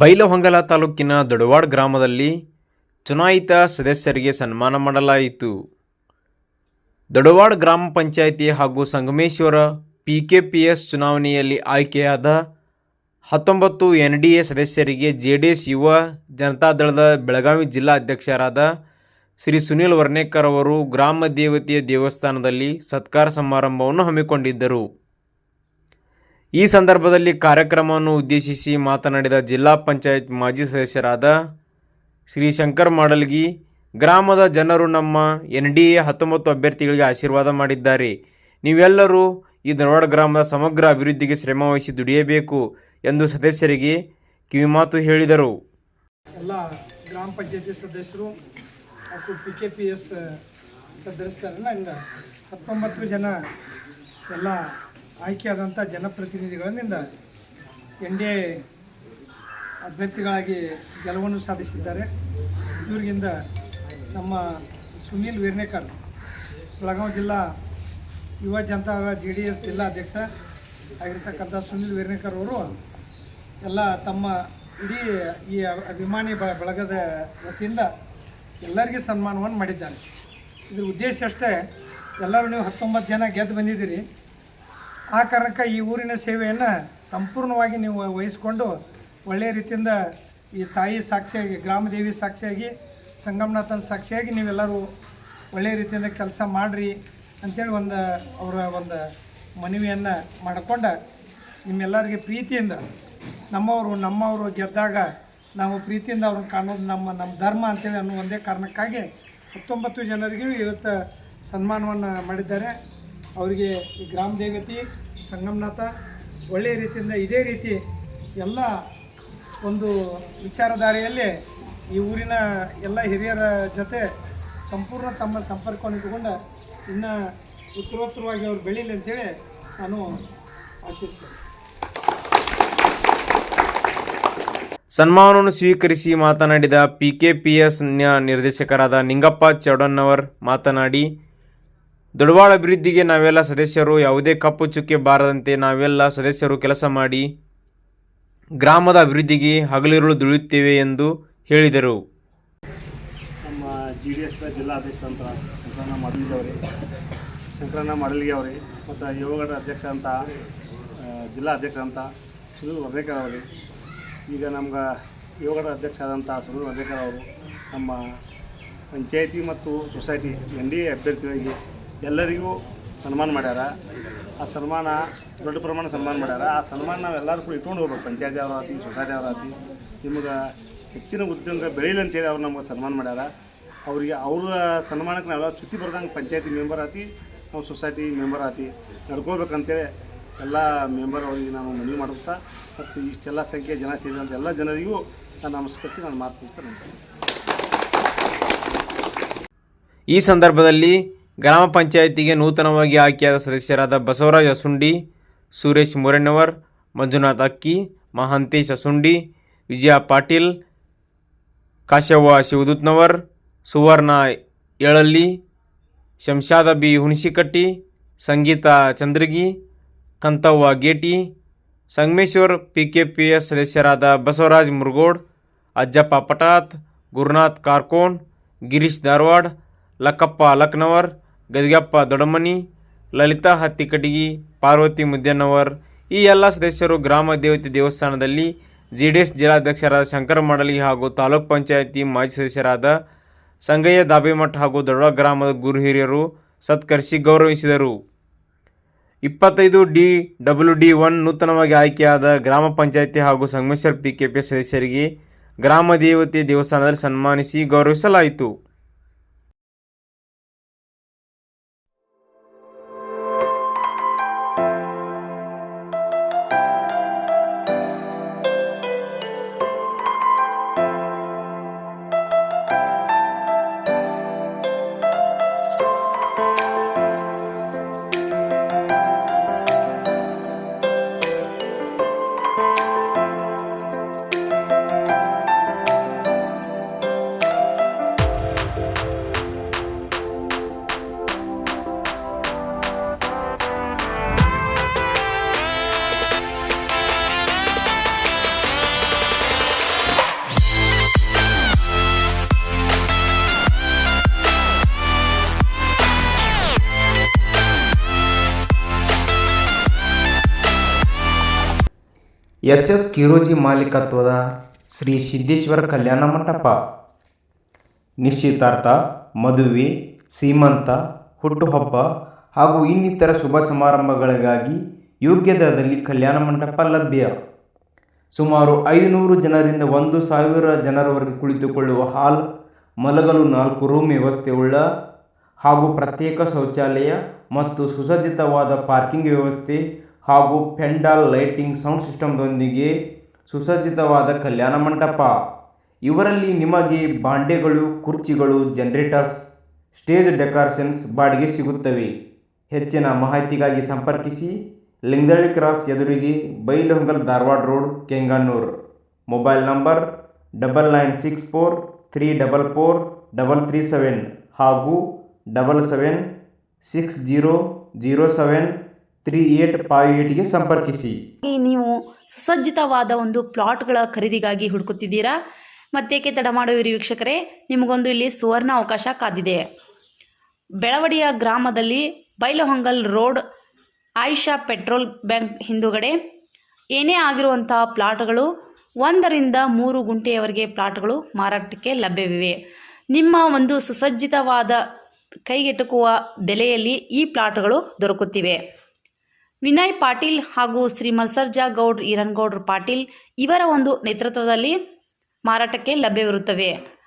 ಬೈಲಹೊಂಗಲ ತಾಲೂಕಿನ ದೊಡವಾಡ್ ಗ್ರಾಮದಲ್ಲಿ ಚುನಾಯಿತ ಸದಸ್ಯರಿಗೆ ಸನ್ಮಾನ ಮಾಡಲಾಯಿತು. ದೊಡವಾಡ್ ಗ್ರಾಮ ಪಂಚಾಯಿತಿ ಹಾಗೂ Sangameshwara P K P S ಚುನಾವಣೆಯಲ್ಲಿ ಆಯ್ಕೆಯಾದ ಹತ್ತೊಂಬತ್ತು ಎನ್ ಡಿ ಎ ಸದಸ್ಯರಿಗೆ ಜೆ ಡಿ ಎಸ್ ಯುವ ಜನತಾದಳದ ಬೆಳಗಾವಿ ಜಿಲ್ಲಾ ಅಧ್ಯಕ್ಷರಾದ ಶ್ರೀ ಸುನೀಲ್ ವರ್ಣೇಕರ್ ಅವರು ಗ್ರಾಮ ದೇವತೆಯ ದೇವಸ್ಥಾನದಲ್ಲಿ ಸತ್ಕಾರ ಸಮಾರಂಭವನ್ನು ಹಮ್ಮಿಕೊಂಡಿದ್ದರು. ಈ ಸಂದರ್ಭದಲ್ಲಿ ಕಾರ್ಯಕ್ರಮವನ್ನು ಉದ್ದೇಶಿಸಿ ಮಾತನಾಡಿದ ಜಿಲ್ಲಾ ಪಂಚಾಯತ್ ಮಾಜಿ ಸದಸ್ಯರಾದ ಶ್ರೀ ಶಂಕರ್ ಮಾಡಲ್ಗಿ, ಗ್ರಾಮದ ಜನರು ನಮ್ಮ ಎನ್ ಡಿ ಎ ಹತ್ತೊಂಬತ್ತು ಅಭ್ಯರ್ಥಿಗಳಿಗೆ ಆಶೀರ್ವಾದ ಮಾಡಿದ್ದಾರೆ. ನೀವೆಲ್ಲರೂ ಈ ಧಾರವಾಡ ಗ್ರಾಮದ ಸಮಗ್ರ ಅಭಿವೃದ್ಧಿಗೆ ಶ್ರಮವಹಿಸಿ ದುಡಿಯಬೇಕು ಎಂದು ಸದಸ್ಯರಿಗೆ ಕಿವಿಮಾತು ಹೇಳಿದರು. ಎಲ್ಲ ಗ್ರಾಮ ಪಂಚಾಯತಿ ಸದಸ್ಯರು ಮತ್ತು ಪಿ ಕೆ ಪಿ ಎಸ್ ಸದಸ್ಯರನ್ನ ಹತ್ತೊಂಬತ್ತು ಜನ ಎಲ್ಲ ಆಯ್ಕೆಯಾದಂಥ ಜನಪ್ರತಿನಿಧಿಗಳಿಂದ ಎನ್ ಡಿ ಎ ಅಭ್ಯರ್ಥಿಗಳಾಗಿ ಗೆಲುವನ್ನು ಸಾಧಿಸಿದ್ದಾರೆ. ಇವರಿಗಿಂದ ನಮ್ಮ ಸುನೀಲ್ ವೀರ್ನೇಕರ್, ಬೆಳಗಾವಿ ಜಿಲ್ಲಾ ಯುವ ಜನತಾ ಜಿ ಡಿ ಎಸ್ ಜಿಲ್ಲಾ ಅಧ್ಯಕ್ಷ ಆಗಿರ್ತಕ್ಕಂಥ ಸುನೀಲ್ ವೀರ್ನೇಕರ್ ಅವರು ಎಲ್ಲ ತಮ್ಮ ಇಡೀ ಈ ಅಭಿಮಾನಿ ಬಳಗದ ವತಿಯಿಂದ ಎಲ್ಲರಿಗೂ ಸನ್ಮಾನವನ್ನು ಮಾಡಿದ್ದಾರೆ. ಇದ್ರ ಉದ್ದೇಶ ಅಷ್ಟೇ, ಎಲ್ಲರೂ ನೀವು ಹತ್ತೊಂಬತ್ತು ಜನ ಗೆದ್ದು ಬಂದಿದ್ದೀರಿ. ಆ ಕಾರಣಕ್ಕೆ ಈ ಊರಿನ ಸೇವೆಯನ್ನು ಸಂಪೂರ್ಣವಾಗಿ ನೀವು ವಹಿಸಿಕೊಂಡು ಒಳ್ಳೆಯ ರೀತಿಯಿಂದ ಈ ತಾಯಿ ಸಾಕ್ಷಿಯಾಗಿ ಗ್ರಾಮದೇವಿ ಸಾಕ್ಷಿಯಾಗಿ, ಸಂಗಮನಾಥನ ಸಾಕ್ಷಿಯಾಗಿ ನೀವೆಲ್ಲರೂ ಒಳ್ಳೆಯ ರೀತಿಯಿಂದ ಕೆಲಸ ಮಾಡಿರಿ ಅಂಥೇಳಿ ಒಂದು ಅವರ ಒಂದು ಮನವಿಯನ್ನು ಮಾಡಿಕೊಂಡ ನಿಮ್ಮೆಲ್ಲರಿಗೆ ಪ್ರೀತಿಯಿಂದ ನಮ್ಮವರು ನಮ್ಮವರು ಗೆದ್ದಾಗ ನಾವು ಪ್ರೀತಿಯಿಂದ ಅವ್ರನ್ನ ಕಾಣೋದು ನಮ್ಮ ನಮ್ಮ ಧರ್ಮ ಅಂತೇಳಿ ಅನ್ನೋ ಒಂದೇ ಕಾರಣಕ್ಕಾಗಿ ಹತ್ತೊಂಬತ್ತು ಜನರಿಗೂ ಇವತ್ತು ಸನ್ಮಾನವನ್ನು ಮಾಡಿದ್ದಾರೆ. ಅವರಿಗೆ ಈ ಗ್ರಾಮ ದೇವತೆ ಸಂಗಮನಾಥ ಒಳ್ಳೆಯ ರೀತಿಯಿಂದ ಇದೇ ರೀತಿ ಎಲ್ಲ ಒಂದು ವಿಚಾರಧಾರೆಯಲ್ಲಿ ಈ ಊರಿನ ಎಲ್ಲ ಹಿರಿಯರ ಜೊತೆ ಸಂಪೂರ್ಣ ತಮ್ಮ ಸಂಪರ್ಕವನ್ನು ಇಟ್ಟುಕೊಂಡು ಇನ್ನು ಉತ್ತರೋತ್ತರವಾಗಿ ಅವ್ರು ಬೆಳೀಲಿ ಅಂತೇಳಿ ನಾನು ಆಶಿಸ್ತೇನೆ. ಸನ್ಮಾನವನ್ನು ಸ್ವೀಕರಿಸಿ ಮಾತನಾಡಿದ ಪಿಕೆಪಿಎಸ್ ನಿರ್ದೇಶಕರಾದ ನಿಂಗಪ್ಪ ಚೌಡಣ್ಣವರ್ ಮಾತನಾಡಿ ದೊಡವಾಳ ಅಭಿವೃದ್ಧಿಗೆ ನಾವೆಲ್ಲ ಸದಸ್ಯರು, ಯಾವುದೇ ಕಪ್ಪು ಚುಕ್ಕೆ ಬಾರದಂತೆ ನಾವೆಲ್ಲ ಸದಸ್ಯರು ಕೆಲಸ ಮಾಡಿ ಗ್ರಾಮದ ಅಭಿವೃದ್ಧಿಗೆ ಹಗಲಿರುಳು ದುಡಿಯುತ್ತೇವೆ ಎಂದು ಹೇಳಿದರು. ನಮ್ಮ ಜಿ ಡಿ ಎಸ್ ಜಿಲ್ಲಾ ಅಧ್ಯಕ್ಷ ಅಂತ ಶಂಕರಣ್ಣ ಮಾಡಲಿಗೆ ಅವರೇ. ಶಂಕರಣ್ಣ ಮಾಡಲಿಗೆ ಅವರೇ, ಮತ್ತು ಯುವಗಡ ಅಧ್ಯಕ್ಷ ಅಂತ ಜಿಲ್ಲಾ ಅಧ್ಯಕ್ಷ ಅಂತ ಸುನೀಲ್ ವರ್ಧೇಕರ್ ಅವರೇ. ಈಗ ನಮ್ಗೆ ಯುವಗಡ ಅಧ್ಯಕ್ಷ ಆದಂಥ ಸುನೀಲ್ ವರ್ಧೇಕರ್ ಅವರು ನಮ್ಮ ಪಂಚಾಯಿತಿ ಮತ್ತು ಸೊಸೈಟಿ ಎನ್ ಡಿ ಎ ಅಭ್ಯರ್ಥಿಗಳಿಗೆ ಎಲ್ಲರಿಗೂ ಸನ್ಮಾನ ಮಾಡ್ಯಾರ. ಆ ಸನ್ಮಾನ ದೊಡ್ಡ ಪ್ರಮಾಣ ಸನ್ಮಾನ ಮಾಡ್ಯಾರ. ಆ ಸನ್ಮಾನ ನಾವೆಲ್ಲರೂ ಕೂಡ ಇಟ್ಕೊಂಡು ಹೋಗ್ಬೇಕು. ಪಂಚಾಯತಿ ಅವ್ರು ಆತಿ ಸೊಸೈಟಿ ಅವ್ರು ಆತಿ ನಿಮ್ಗೆ ಹೆಚ್ಚಿನ ಉದ್ಯೋಗ ಬೆಳೀಲಿ ಅಂತೇಳಿ ಅವ್ರು ನಮ್ಗೆ ಸನ್ಮಾನ ಮಾಡ್ಯಾರ. ಅವರಿಗೆ ಅವ್ರ ಸನ್ಮಾನಕ್ಕೆ ನಾವೆಲ್ಲ ಚ್ಯುತಿ ಬರ್ದಂಗೆ ಪಂಚಾಯತಿ ಮೆಂಬರ್ ಆತಿ, ನಾವು ಸೊಸೈಟಿ ಮೆಂಬರ್ ಆತಿ. ನಡ್ಕೋಬೇಕಂತೇಳಿ ಎಲ್ಲ ಮೆಂಬರ್ ಅವರಿಗೆ ನಾನು ಮನವಿ ಮಾಡುತ್ತಾ ಮತ್ತು ಇಷ್ಟೆಲ್ಲ ಸಂಖ್ಯೆ ಜನ ಸೇರಿದಂಥ ಎಲ್ಲ ಜನರಿಗೂ ನಾನು ನಮಸ್ಕರಿಸಿ ನಾನು ಮಾತು ಈ ಸಂದರ್ಭದಲ್ಲಿ ಗ್ರಾಮ ಪಂಚಾಯಿತಿಗೆ ನೂತನವಾಗಿ ಆಯ್ಕೆಯಾದ ಸದಸ್ಯರಾದ Basavaraj ಅಸುಂಡಿ, Suresh Muranavar, Manjunath Akki, Mahantesh Asundi, Vijaya Patil, Kashavva Shivadutnavar, Suvarna Elalli, Shamshad Bi Hunasikatti, Sangeeta Chandragi, Kantavva Geti, Sangameshwar P K P S ಸದಸ್ಯರಾದ ಬಸವರಾಜ್ ಮುರುಗೋಡ್, ಅಜ್ಜಪ್ಪ ಪಟಾತ್, ಗುರುನಾಥ್ ಕಾರ್ಕೋನ್, ಗಿರೀಶ್ ಧಾರವಾಡ್, ಲಕ್ಕಪ್ಪ ಲಕ್ನವರ್ ಗದಿಗಪ್ಪ ದೊಡಮನಿ, ಲಲಿತಾ ಹತ್ತಿಕಟಗಿ, ಪಾರ್ವತಿ ಮುದ್ದೆನವರ್ ಈ ಎಲ್ಲ ಸದಸ್ಯರು ಗ್ರಾಮ ದೇವತೆ ದೇವಸ್ಥಾನದಲ್ಲಿ ಜಿ ಡಿ ಎಸ್ ಜಿಲ್ಲಾಧ್ಯಕ್ಷರಾದ ಶಂಕರ ಮಾಡಲಿ ಹಾಗೂ ತಾಲೂಕ್ ಪಂಚಾಯತಿ ಮಾಜಿ ಸದಸ್ಯರಾದ ಸಂಗಯ್ಯ ದಾಬೇಮಠ ಹಾಗೂ ದೊಡ್ಡ ಗ್ರಾಮದ ಗುರು ಹಿರಿಯರು ಸತ್ಕರಿಸಿ ಗೌರವಿಸಿದರು. ಇಪ್ಪತ್ತೈದು ಡಿ ಡಬ್ಲ್ಯೂ ಡಿ ಒನ್ ನೂತನವಾಗಿ ಆಯ್ಕೆಯಾದ ಗ್ರಾಮ ಪಂಚಾಯತಿ ಹಾಗೂ ಸಂಗಮೇಶ್ವರ್ ಪಿ ಕೆ ಪಿ ಸದಸ್ಯರಿಗೆ ಗ್ರಾಮ ದೇವತೆ ದೇವಸ್ಥಾನದಲ್ಲಿ ಸನ್ಮಾನಿಸಿ ಗೌರವಿಸಲಾಯಿತು. ಎಸ್ ಎಸ್ ಕಿರೋಜಿ ಮಾಲೀಕತ್ವದ ಶ್ರೀ ಸಿದ್ದೇಶ್ವರ ಕಲ್ಯಾಣ ಮಂಟಪ. ನಿಶ್ಚಿತಾರ್ಥ, ಮದುವೆ, ಸೀಮಂತ, ಹುಟ್ಟುಹಬ್ಬ ಹಾಗೂ ಇನ್ನಿತರ ಶುಭ ಸಮಾರಂಭಗಳಿಗಾಗಿ ಯೋಗ್ಯ ದರದಲ್ಲಿ ಕಲ್ಯಾಣ ಮಂಟಪ ಲಭ್ಯ. ಸುಮಾರು ಐದುನೂರು ಜನರಿಂದ ಒಂದು ಸಾವಿರ ಜನರವರೆಗೆ ಕುಳಿತುಕೊಳ್ಳುವ ಹಾಲ್, ಮಲಗಲು ನಾಲ್ಕು ರೂಮ್ ವ್ಯವಸ್ಥೆಯುಳ್ಳ ಹಾಗೂ ಪ್ರತ್ಯೇಕ ಶೌಚಾಲಯ ಮತ್ತು ಸುಸಜ್ಜಿತವಾದ ಪಾರ್ಕಿಂಗ್ ವ್ಯವಸ್ಥೆ ಹಾಗೂ ಪೆಂಡಾಲ್ ಲೈಟಿಂಗ್ ಸೌಂಡ್ ಸಿಸ್ಟಮ್ದೊಂದಿಗೆ ಸುಸಜ್ಜಿತವಾದ ಕಲ್ಯಾಣ ಮಂಟಪ. ಇವರಲ್ಲಿ ನಿಮಗೆ ಬಾಂಡೆಗಳು, ಕುರ್ಚಿಗಳು, ಜನರೇಟರ್ಸ್, ಸ್ಟೇಜ್ ಡೆಕೋರೇಷನ್ಸ್ ಬಾಡಿಗೆ ಸಿಗುತ್ತವೆ. ಹೆಚ್ಚಿನ ಮಾಹಿತಿಗಾಗಿ ಸಂಪರ್ಕಿಸಿ ಲಿಂಗದಳ್ಳಿ ಕ್ರಾಸ್ ಎದುರಿಗೆ Bailhongal Dharwad road, Kengannur. Mobile number double nine six four three double four double three seven ಹಾಗೂ double seven six zero zero seven three eight five ಏಟ್ಗೆ ಸಂಪರ್ಕಿಸಿ. ನೀವು ಸುಸಜ್ಜಿತವಾದ ಒಂದು ಪ್ಲಾಟ್ಗಳ ಖರೀದಿಗಾಗಿ ಹುಡುಕುತ್ತಿದ್ದೀರಾ? ಮತ್ತೇಕೆ ತಡ ಮಾಡುವಿರಿ ವೀಕ್ಷಕರೇ? ನಿಮಗೊಂದು ಇಲ್ಲಿ ಸುವರ್ಣ ಅವಕಾಶ ಕಾದಿದೆ. ಬೆಳವಡಿಯ ಗ್ರಾಮದಲ್ಲಿ Bailhongal road, Ayesha petrol bank ಹಿಂದುಗಡೆ ಏನೇ ಆಗಿರುವಂತಹ ಪ್ಲಾಟ್ಗಳು ಒಂದರಿಂದ ಮೂರು ಗುಂಟೆಯವರೆಗೆ ಪ್ಲಾಟ್ಗಳು ಮಾರಾಟಕ್ಕೆ ಲಭ್ಯವಿವೆ. ನಿಮ್ಮ ಒಂದು ಸುಸಜ್ಜಿತವಾದ ಕೈಗೆಟುಕುವ ಬೆಲೆಯಲ್ಲಿ ಈ ಪ್ಲಾಟ್ಗಳು ದೊರಕುತ್ತಿವೆ. ವಿನಯ್ ಪಾಟೀಲ್ ಹಾಗೂ ಶ್ರೀ ಮಲ್ಸರ್ಜಾ ಗೌಡ್ ಈರನ್ಗೌಡ್ರ ಪಾಟೀಲ್ ಇವರ ಒಂದು ನೇತೃತ್ವದಲ್ಲಿ ಮಾರಾಟಕ್ಕೆ ಲಭ್ಯವಿರುತ್ತವೆ.